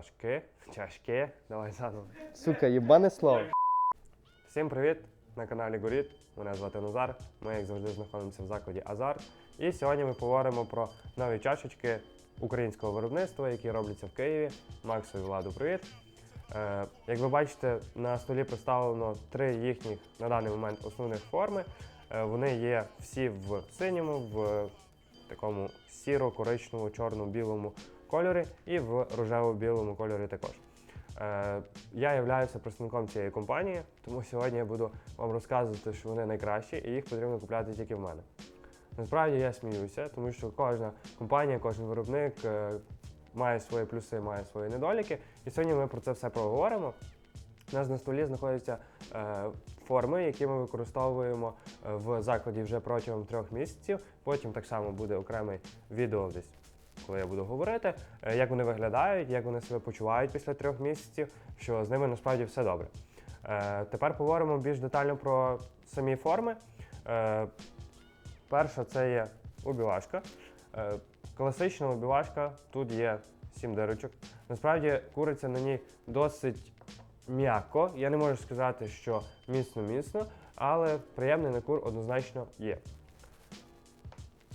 чашки. Чашки. Давай заново. Сука, єбане слово. Всім привіт! На каналі Горіт. Мене звати Назар. Ми, як завжди, знаходимося в закладі Азар. І сьогодні ми поговоримо про нові чашечки українського виробництва, які робляться в Києві. Максу і Владу, привіт! Е, як ви бачите, на столі представлено три їхніх на даний момент основних форми. Е, вони є всі в синьому, в такому сіро-коричневому, чорно-білому кольорі і в рожево-білому кольорі також. Е, Я являюся представником цієї компанії, тому сьогодні я буду вам розказувати, що вони найкращі і їх потрібно купляти тільки в мене. Насправді я сміюся, тому що кожна компанія, кожен виробник е, має свої плюси, має свої недоліки. І сьогодні ми про це все проговоримо. У нас на столі знаходяться е, форми, які ми використовуємо в закладі вже протягом трьох місяців. Потім так само буде окремий відео десь, коли я буду говорити, е, як вони виглядають, як вони себе почувають після трьох місяців, що з ними насправді все добре. Е, тепер поговоримо більш детально про самі форми. Е, перша це є убівашка. Класична убівашка, тут є сім дирочок. Насправді куриця на ній досить м'яко. Я не можу сказати, що міцно-міцно, але приємний накур однозначно є.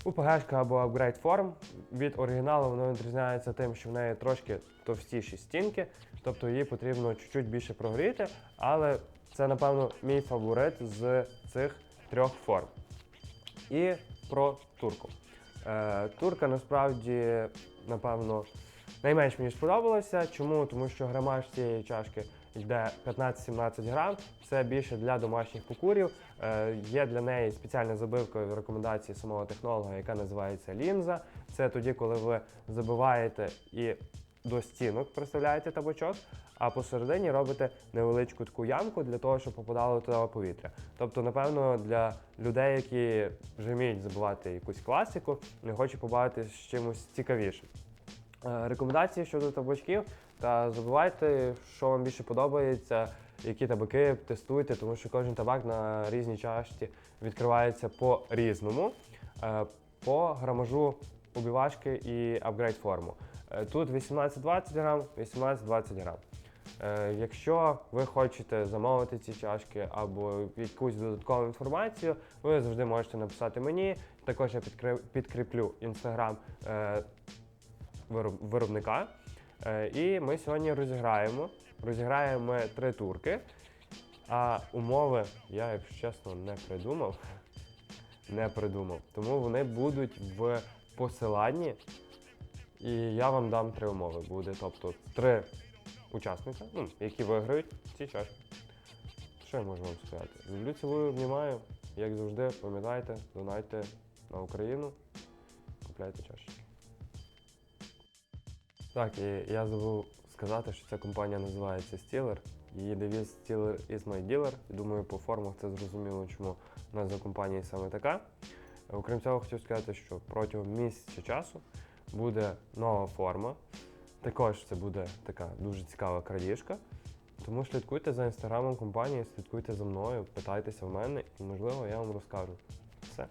УПГшка або Upgrade Form від оригіналу вона відрізняється тим, що в неї трошки товстіші стінки, тобто її потрібно чуть-чуть більше прогріти, але це, напевно, мій фаворит з цих трьох форм. І про турку. Е, турка насправді, напевно, найменш мені сподобалася. Чому? Тому що грамаж цієї чашки йде 15-17 грам. Це більше для домашніх покурів. Е, є для неї спеціальна забивка в рекомендації самого технолога, яка називається лінза. Це тоді, коли ви забиваєте і до стінок приставляєте табачок, а посередині робите невеличку таку ямку для того, щоб попадало туди повітря. Тобто, напевно, для людей, які вже вміють забивати якусь класику, не хочуть побавитися з чимось цікавішим. Е, Рекомендації щодо табачків та забувайте, що вам більше подобається, які табаки тестуйте, тому що кожен табак на різній чашці відкривається по-різному. Е, По грамажу убівашки і апгрейд форму. Е, Тут 18-20 грам, 18-20 грам. Якщо ви хочете замовити ці чашки або якусь додаткову інформацію, ви завжди можете написати мені. Також я підкріплю інстаграм виробника. Е, І ми сьогодні розіграємо. Розіграємо три турки. А умови я, якщо чесно, не придумав. Не придумав. Тому вони будуть в посиланні. І я вам дам три умови. Буде, тобто три учасника, ну, які виграють ці чашки. Що я можу вам сказати? Люблю, цілую, обнімаю. Як завжди, пам'ятайте, донайте на Україну, купляйте чашки. Так, і я забув сказати, що ця компанія називається Steeler. Її девіз Steeler is my dealer. Думаю, по формах це зрозуміло, чому назва компанії саме така. Окрім цього, хотів сказати, що протягом місяця часу буде нова форма. Також це буде така дуже цікава крадіжка. Тому слідкуйте за інстаграмом компанії, слідкуйте за мною, питайтеся в мене, і можливо я вам розкажу все.